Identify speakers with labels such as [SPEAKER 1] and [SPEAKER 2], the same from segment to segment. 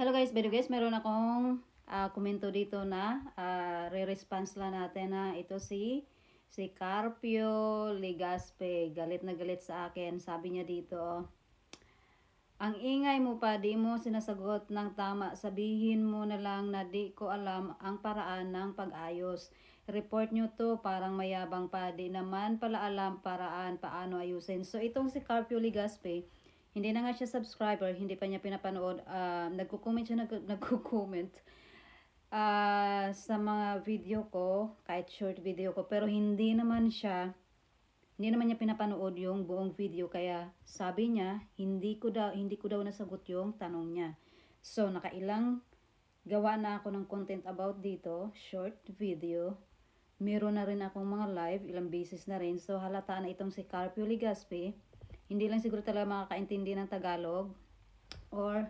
[SPEAKER 1] Hello guys, video guys, meron akong ah, komento dito na ah, re-response lang natin na ito si si Carpio Ligaspe. Galit na galit sa akin. Sabi niya dito, ang ingay mo pa, di mo sinasagot ng tama. Sabihin mo na lang na di ko alam ang paraan ng pag-ayos. Report nyo to, parang mayabang pa. Di naman pala alam paraan, paano ayusin. So, itong si Carpio Ligaspe, hindi na nga siya subscriber, hindi pa niya pinapanood. Uh, nagko-comment siya, nag- nagko-comment ah, sa mga video ko, kahit short video ko. Pero hindi naman siya, hindi naman niya pinapanood yung buong video. Kaya sabi niya, hindi ko daw, hindi ko daw nasagot yung tanong niya. So, nakailang gawa na ako ng content about dito, short video. Meron na rin akong mga live, ilang beses na rin. So, halata na itong si Carpio Ligaspe. Hindi lang siguro talaga makakaintindi ng Tagalog. Or,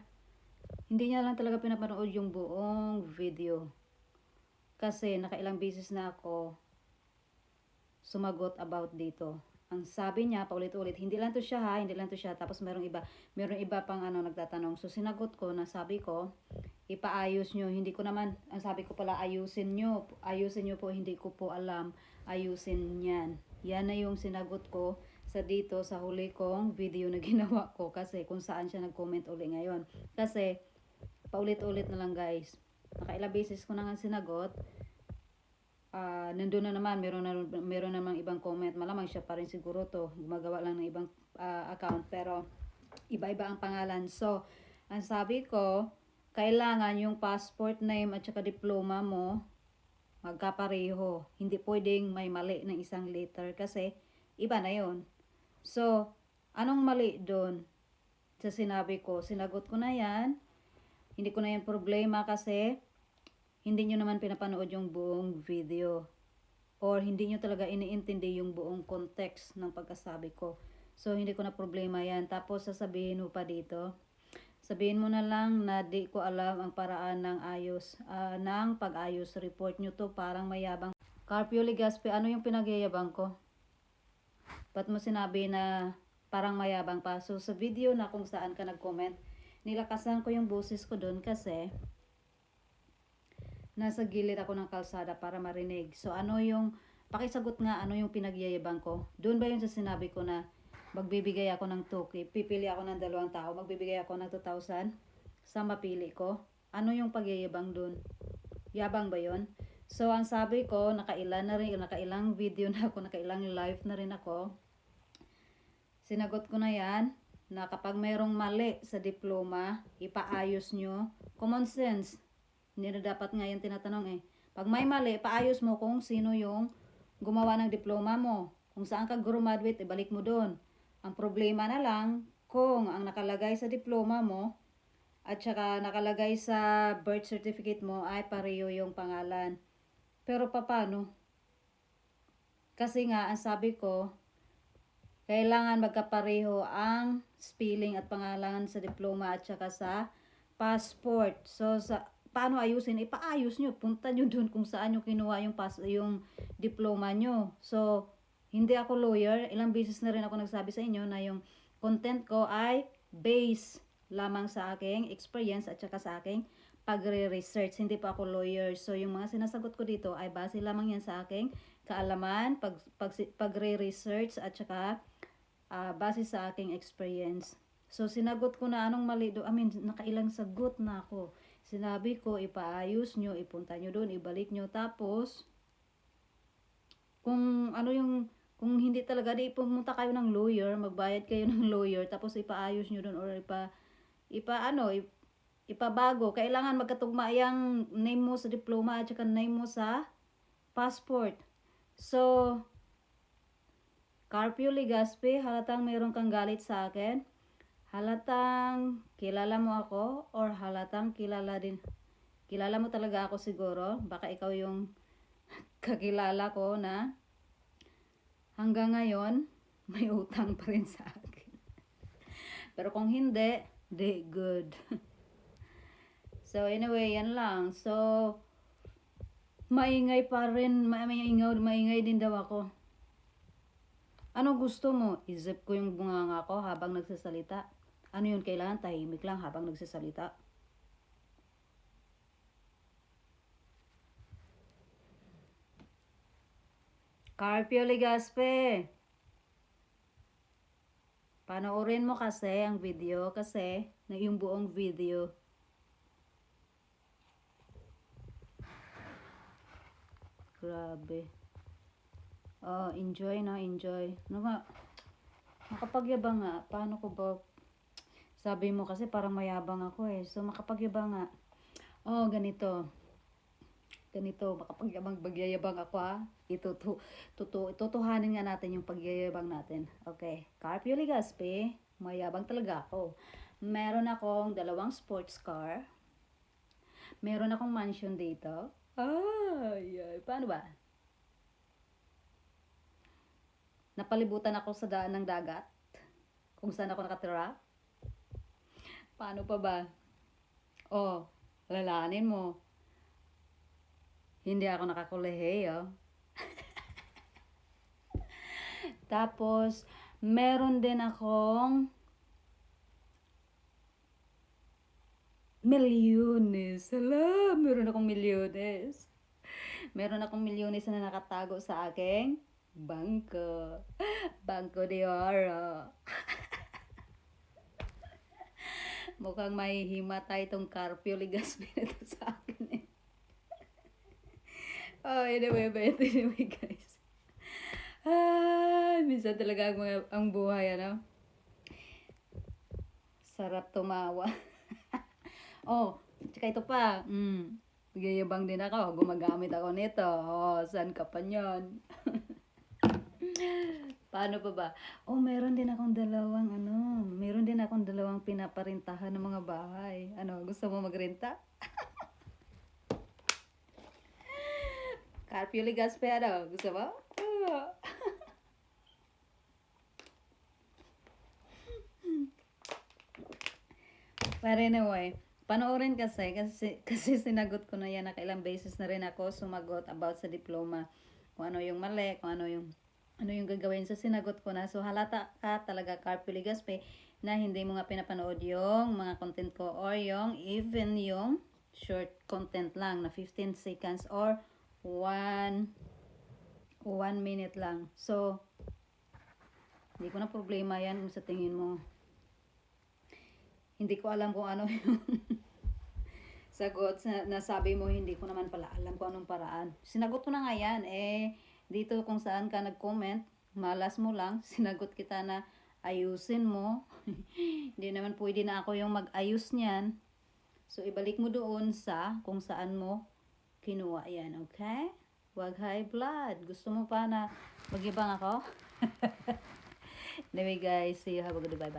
[SPEAKER 1] hindi niya lang talaga pinapanood yung buong video. Kasi nakailang beses na ako sumagot about dito. Ang sabi niya, paulit-ulit, hindi lang to siya ha, hindi lang to siya. Tapos merong iba, merong iba pang ano nagtatanong. So sinagot ko na sabi ko, ipaayos nyo. Hindi ko naman, ang sabi ko pala, ayusin nyo. Ayusin nyo po, hindi ko po alam. Ayusin yan. Yan na yung sinagot ko sa dito sa huli kong video na ginawa ko. Kasi kung saan siya nag-comment uli ngayon. Kasi, paulit-ulit na lang guys. Nakailang beses ko na nga sinagot ah nandun na naman, meron na meron namang ibang comment. Malamang siya pa rin siguro to. Gumagawa lang ng ibang ah, account pero iba-iba ang pangalan. So, ang sabi ko, kailangan yung passport name at saka diploma mo magkapareho. Hindi pwedeng may mali ng isang letter kasi iba na yon. So, anong mali doon? Sa sinabi ko, sinagot ko na yan. Hindi ko na yan problema kasi hindi nyo naman pinapanood yung buong video or hindi nyo talaga iniintindi yung buong context ng pagkasabi ko. So, hindi ko na problema yan. Tapos, sasabihin mo pa dito, sabihin mo na lang na di ko alam ang paraan ng ayos, ah, ng pag-ayos. Report nyo to, parang mayabang. Carpio Ligaspe, ano yung pinagyayabang ko? Ba't mo sinabi na parang mayabang pa? So, sa video na kung saan ka nag-comment, nilakasan ko yung boses ko doon kasi nasa gilid ako ng kalsada para marinig. So ano yung, pakisagot nga ano yung pinagyayabang ko. Doon ba yun sa sinabi ko na magbibigay ako ng 2K, pipili ako ng dalawang tao, magbibigay ako ng 2,000 sa mapili ko. Ano yung pagyayabang doon? Yabang ba yon? So ang sabi ko, nakailan na rin, nakailang video na ako, nakailang live na rin ako. Sinagot ko na yan na kapag mayroong mali sa diploma, ipaayos nyo. Common sense. Hindi na dapat nga yung tinatanong eh. Pag may mali, paayos mo kung sino yung gumawa ng diploma mo. Kung saan ka graduate, ibalik mo doon. Ang problema na lang, kung ang nakalagay sa diploma mo, at saka nakalagay sa birth certificate mo ay pareho yung pangalan. Pero paano? Kasi nga, ang sabi ko, kailangan magkapareho ang spelling at pangalan sa diploma at saka sa passport. So, sa, paano ayusin? Ipaayos nyo. Punta nyo dun kung saan nyo kinuha yung, pas, yung diploma nyo. So, hindi ako lawyer. Ilang beses na rin ako nagsabi sa inyo na yung content ko ay based lamang sa aking experience at saka sa aking pagre-research. Hindi pa ako lawyer. So, yung mga sinasagot ko dito ay base lamang yan sa aking kaalaman, pag, pag, pagre-research at saka uh, base sa aking experience. So, sinagot ko na anong mali do. I mean, nakailang sagot na ako. Sinabi ko, ipaayos nyo, ipunta nyo doon, ibalik nyo. Tapos, kung ano yung, kung hindi talaga, di pumunta kayo ng lawyer, magbayad kayo ng lawyer, tapos ipaayos nyo doon or ipa, ipa ano, ip, ipabago. Kailangan magkatugma yung name mo sa diploma at saka name mo sa passport. So, Carpio Ligaspe, halatang mayroon kang galit sa akin. Halatang kilala mo ako or halatang kilala din. Kilala mo talaga ako siguro. Baka ikaw yung kakilala ko na hanggang ngayon may utang pa rin sa akin. Pero kung hindi, di good. So, anyway, yan lang. So, maingay pa rin. Maingaw, maingay din daw ako. Ano gusto mo? Isip ko yung bunganga ko habang nagsasalita. Ano yun? Kailangan tahimik lang habang nagsasalita. Carpio Ligaspe. Panoorin mo kasi ang video kasi na yung buong video. Grabe. Oh, enjoy na, enjoy. Ano nga, makapagyabang nga. Paano ko ba? Sabi mo kasi parang mayabang ako eh. So, makapagyabang nga. Oh, ganito. Ganito, makapagyabang, bagyayabang ako ha. Ito, to, tutu, tutuhanin nga natin yung pagyayabang natin. Okay. Carpio Ligaspe, mayabang talaga ako. Meron akong dalawang sports car. Meron akong mansion dito. Ay, ay, paano ba? Napalibutan ako sa daan ng dagat. Kung saan ako nakatira. Paano pa ba? Oh, lalanin mo. Hindi ako nakakolehiyo. Tapos, meron din akong milyones. Hala, meron akong milyones. Meron akong milyones na nakatago sa aking bangko. Bangko de Oro. Mukhang may himatay itong Carpio Ligaspi na to sa akin eh. Oh, anyway, but anyway guys. Ah, minsan talaga ang, mga- ang buhay, ano? Sarap tumawa. oh, tsaka ito pa. Mm, Nagyayabang din ako. Gumagamit ako nito. Oh, saan ka pa nyon? Paano pa ba? Oh, meron din akong dalawang ano, meron din akong dalawang pinaparintahan ng mga bahay. Ano, gusto mo magrenta? Carpio Ligaspe, ano? Gusto mo? But anyway, panoorin kasi, kasi, kasi sinagot ko na yan, nakailang beses na rin ako sumagot about sa diploma. Kung ano yung mali, kung ano yung ano yung gagawin. So, sinagot ko na. So, halata ka talaga, Carpio Ligaspe, na hindi mo nga pinapanood yung mga content ko or yung even yung short content lang na 15 seconds or 1 1 minute lang. So, hindi ko na problema yan sa tingin mo. Hindi ko alam kung ano yung sagot sa nasabi mo, hindi ko naman pala alam kung anong paraan. Sinagot ko na nga yan, eh, dito kung saan ka nag-comment, malas mo lang, sinagot kita na ayusin mo. hindi naman pwede na ako yung mag-ayos niyan. So, ibalik mo doon sa kung saan mo kinuha yan, okay? Wag high blood. Gusto mo pa na magibang ako? anyway guys, see you. Have a good day. Bye-bye.